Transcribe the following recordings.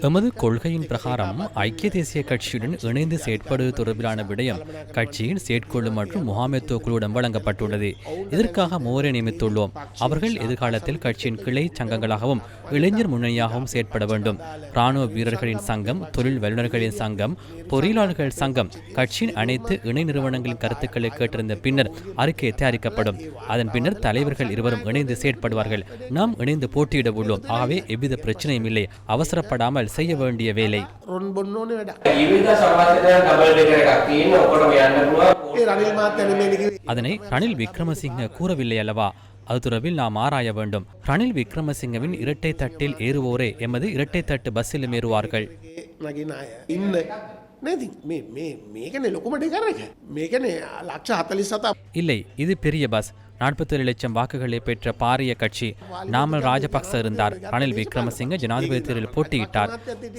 எமது கொள்கையின் பிரகாரம் ஐக்கிய தேசிய கட்சியுடன் இணைந்து செயற்படுவது தொடர்பிலான விடயம் கட்சியின் செயற்குழு மற்றும் முகாமைத்துவ குழுவிடம் வழங்கப்பட்டுள்ளது. இதற்காக மூவரை நியமித்துள்ளோம். அவர்கள் எதிர்காலத்தில் கட்சியின் கிளை சங்கங்களாகவும் இளைஞர் முன்னணியாகவும் செயற்பட வேண்டும். இராணுவ வீரர்களின் சங்கம் தொழில் வல்லுநர்களின் சங்கம் பொறியியலாளர்கள் சங்கம் கட்சியின் அனைத்து இணை நிறுவனங்களின் கருத்துக்களை கேட்டிருந்த பின்னர் அறிக்கை தயாரிக்கப்படும். அதன் பின்னர் தலைவர்கள் இருவரும் இணைந்து செயற்படுவார்கள். நாம் இணைந்து போட்டியிட உள்ளோம். ஆகவே நிச்சயமாகவே எவ்வித பிரச்சனையும் இல்லை. அவசரப்படாமல் செய்ய வேண்டிய வேலை. அதனை ரணில் விக்ரமசிங்க கூறவில்லை அல்லவா? அது தொடர்பில் நாம் ஆராய வேண்டும். ரணில் விக்ரமசிங்கவின் இரட்டை தட்டில் ஏறுவோரே எமது இரட்டை தட்டு பஸ்ஸிலும் ஏறுவார்கள். இல்லை இது பெரிய பஸ். நாற்பத்தேழு லட்சம் வாக்குகளை பெற்ற பாரிய கட்சி நாமல் ராஜபக்ச இருந்தார். ரணில் விக்ரமசிங்க ஜனாதிபதி தேர்தலில் போட்டியிட்டார்.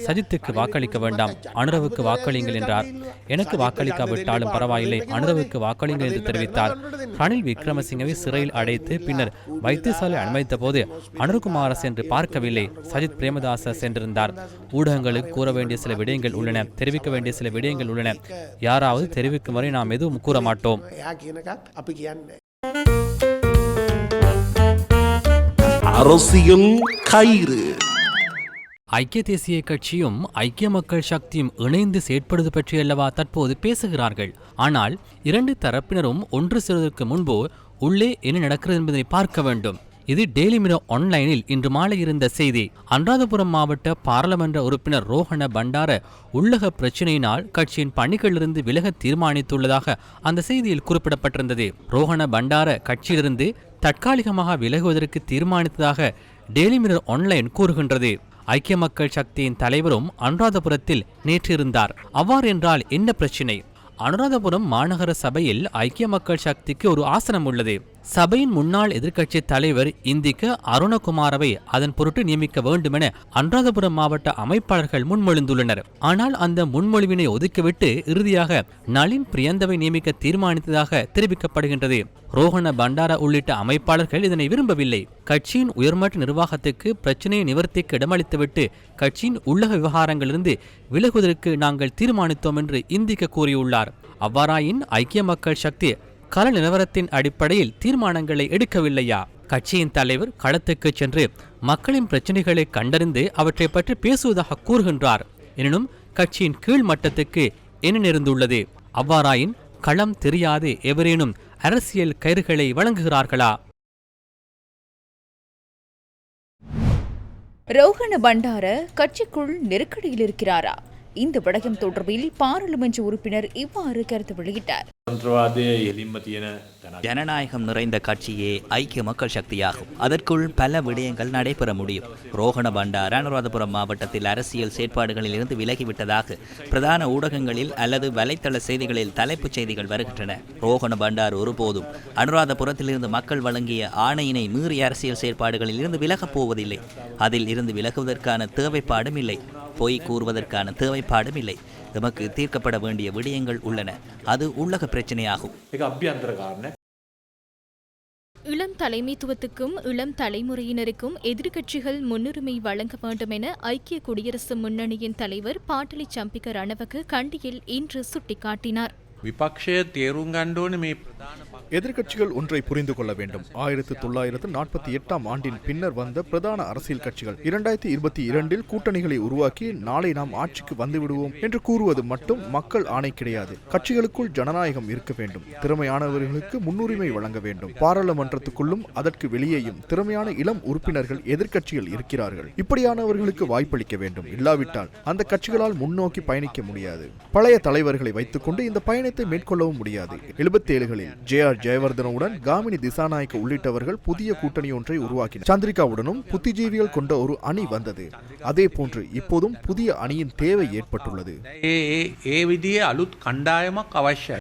சஜித்துக்கு வாக்களிக்க வேண்டாம். அனுரவுக்கு வாக்களியுங்கள் என்றார். எனக்கு வாக்களிக்காவிட்டாலும் பரவாயில்லை. அனுரவுக்கு வாக்களியுங்கள் என்று தெரிவித்தார். ரணில் விக்ரமசிங்கவை சிறையில் அடைத்து பின்னர் வைத்தியசாலை அனுமதித்த போது அனுர்குமார சென்று பார்க்கவில்லை. சஜித் பிரேமதாச சென்றிருந்தார். ஊடகங்களுக்கு கூற வேண்டிய சில விடயங்கள் உள்ளன. தெரிவிக்க வேண்டிய சில விடயங்கள் உள்ளன. யாராவது தெரிவிக்கும் வரை நாம் எதுவும் கூற மாட்டோம். அரசியல் கயிறு. ஐக்கிய தேசிய கட்சியும் ஐக்கிய மக்கள் சக்தியும் இணைந்து செயற்படுவது பற்றியல்லவா தற்போது பேசுகிறார்கள். ஆனால் இரண்டு தரப்பினரும் ஒன்று சேர்வதற்கு முன்பு உள்ளே என்ன நடக்கிறது என்பதை பார்க்க வேண்டும். இது டெய்லி மிரோ ஆன்லைனில் இன்று மாலை இருந்த செய்தி. அனுராதபுரம் மாவட்ட பாராளுமன்ற உறுப்பினர் ரோஹண பண்டார உள்ளக பிரச்சினையினால் கட்சியின் பணிகளிலிருந்து விலக தீர்மானித்துள்ளதாக அந்த செய்தியில் குறிப்பிடப்பட்டிருந்தது. ரோஹண பண்டார கட்சியிலிருந்து தற்காலிகமாக விலகுவதற்கு தீர்மானித்ததாக டெய்லி மிரர் ஆன்லைன் கூறுகின்றது. ஐக்கிய மக்கள் சக்தியின் தலைவரும் அனுராதபுரத்தில் நேற்று இருந்தார் அவ்வாறு என்றால் என்ன பிரச்சினை? அனுராதபுரம் மாநகர சபையில் ஐக்கிய மக்கள் சக்திக்கு ஒரு ஆசனம் உள்ளது. சபையின் முன்னாள் எதிர்க்கட்சி தலைவர் இந்திக்கு அருணகுமாரவை அதன் பொருட்டு நியமிக்க வேண்டுமென அனுராதபுரம் மாவட்ட அமைப்பாளர்கள் முன்மொழிந்துள்ளனர். ஆனால் அந்த முன்மொழிவினை ஒதுக்கிவிட்டு இறுதியாக நளின் பிரியந்தவை நியமிக்க தீர்மானித்ததாக தெரிவிக்கப்படுகின்றது. ரோஹண பண்டார உள்ளிட்ட அமைப்பாளர்கள் இதனை விரும்பவில்லை. கட்சியின் உயர்மட்ட நிர்வாகத்துக்கு பிரச்சனையை நிவர்த்திக்கு இடமளித்துவிட்டு கட்சியின் உள்ளக விவகாரங்களிலிருந்து விலகுவதற்கு நாங்கள் தீர்மானித்தோம் என்று இந்திக்க கூறியுள்ளார். அவ்வாறாயின் ஐக்கிய மக்கள் சக்தி கள நிலவரத்தின் அடிப்படையில் தீர்மானங்களை எடுக்கவில்லையா? கட்சியின் தலைவர் களத்துக்கு சென்று மக்களின் பிரச்சனைகளை கண்டறிந்து அவற்றை பற்றி பேசுவதாக கூறுகின்றார். எனினும் கட்சியின் கீழ் மட்டத்துக்கு என்ன நேர்ந்துள்ளது? அவ்வாறாயின் களம் தெரியாது எவரேனும் அரசியல் கயிறுகளை வழங்குகிறார்களா? ரோஹண பண்டார கட்சிக்குள் நெருக்கடியில் இருக்கிறாரா? இந்த விடயம் தொடர்பில் பாராளுமன்ற உறுப்பினர் இவ்வாறு கருத்து வெளியிட்டார். ஜனநாயகம் நிறைந்த கட்சியே ஐக்கிய மக்கள் சக்தியாகும். அதற்குள் பல விடயங்கள் நடைபெற முடியும். ரோகண பண்டார் அனுராதபுரம் மாவட்டத்தில் அரசியல் செயற்பாடுகளில் இருந்து விலகிவிட்டதாக பிரதான ஊடகங்களில் அல்லது வலைத்தள செய்திகளில் தலைப்புச் செய்திகள் வருகின்றன. ரோகண பண்டார் ஒருபோதும் அனுராதபுரத்திலிருந்து மக்கள் வழங்கிய ஆணையினை மீறி அரசியல் செயற்பாடுகளில் இருந்து விலகப் போவதில்லை. அதில் இருந்து விலகுவதற்கான தேவைப்பாடும் இல்லை. பொய் கூறுவதற்கான தேவைப்பாடும் இல்லை. எமக்கு தீர்க்கப்பட வேண்டிய விடயங்கள் உள்ளன. அது உள்ளக பிரச்சனையாகும். இளம் தலைமைத்துவத்துக்கும் இளம் தலைமுறையினருக்கும் எதிர்க்கட்சிகள் முன்னுரிமை வழங்க வேண்டும் என ஐக்கிய குடியரசு முன்னணியின் தலைவர் பாட்டலி சம்பிக்க ரணவக்கு கண்டியில் இன்று சுட்டிக்காட்டினார். எதிர்கட்சிகள் ஒன்றை புரிந்து கொள்ள வேண்டும். ஆயிரத்தி தொள்ளாயிரத்து நாற்பத்தி எட்டாம் ஆண்டின் பின்னர் வந்த பிரதான அரசியல் கட்சிகள் இரண்டாயிரத்தி இருபத்தி இரண்டில் கூட்டணிகளை உருவாக்கி நாளை நாம் ஆட்சிக்கு வந்துவிடுவோம் என்று கூறுவது மட்டும் மக்கள் ஆணை கிடையாது. கட்சிகளுக்குள் ஜனநாயகம் இருக்க வேண்டும். திறமையானவர்களுக்கு முன்னுரிமை வழங்க வேண்டும். பாராளுமன்றத்துக்குள்ளும் அதற்கு வெளியேயும் திறமையான இளம் உறுப்பினர்கள் எதிர்கட்சிகள் இருக்கிறார்கள். இப்படியானவர்களுக்கு வாய்ப்பளிக்க வேண்டும். இல்லாவிட்டால் அந்த கட்சிகளால் முன்னோக்கி பயணிக்க முடியாது. பழைய தலைவர்களை வைத்துக்கொண்டு இந்த பயணம் பயணத்தை மேற்கொள்ளவும் முடியாது. எழுபத்தி ஏழுகளில் ஜே ஆர் ஜெயவர்தனவுடன் காமினி திசாநாயக்க உள்ளிட்டவர்கள் புதிய கூட்டணி ஒன்றை உருவாக்கினர். சந்திரிகாவுடனும் புத்திஜீவிகள் கொண்ட ஒரு அணி வந்தது. அதே போன்று இப்போதும் புதிய அணியின் தேவை ஏற்பட்டுள்ளது. கண்டாயமா விதிய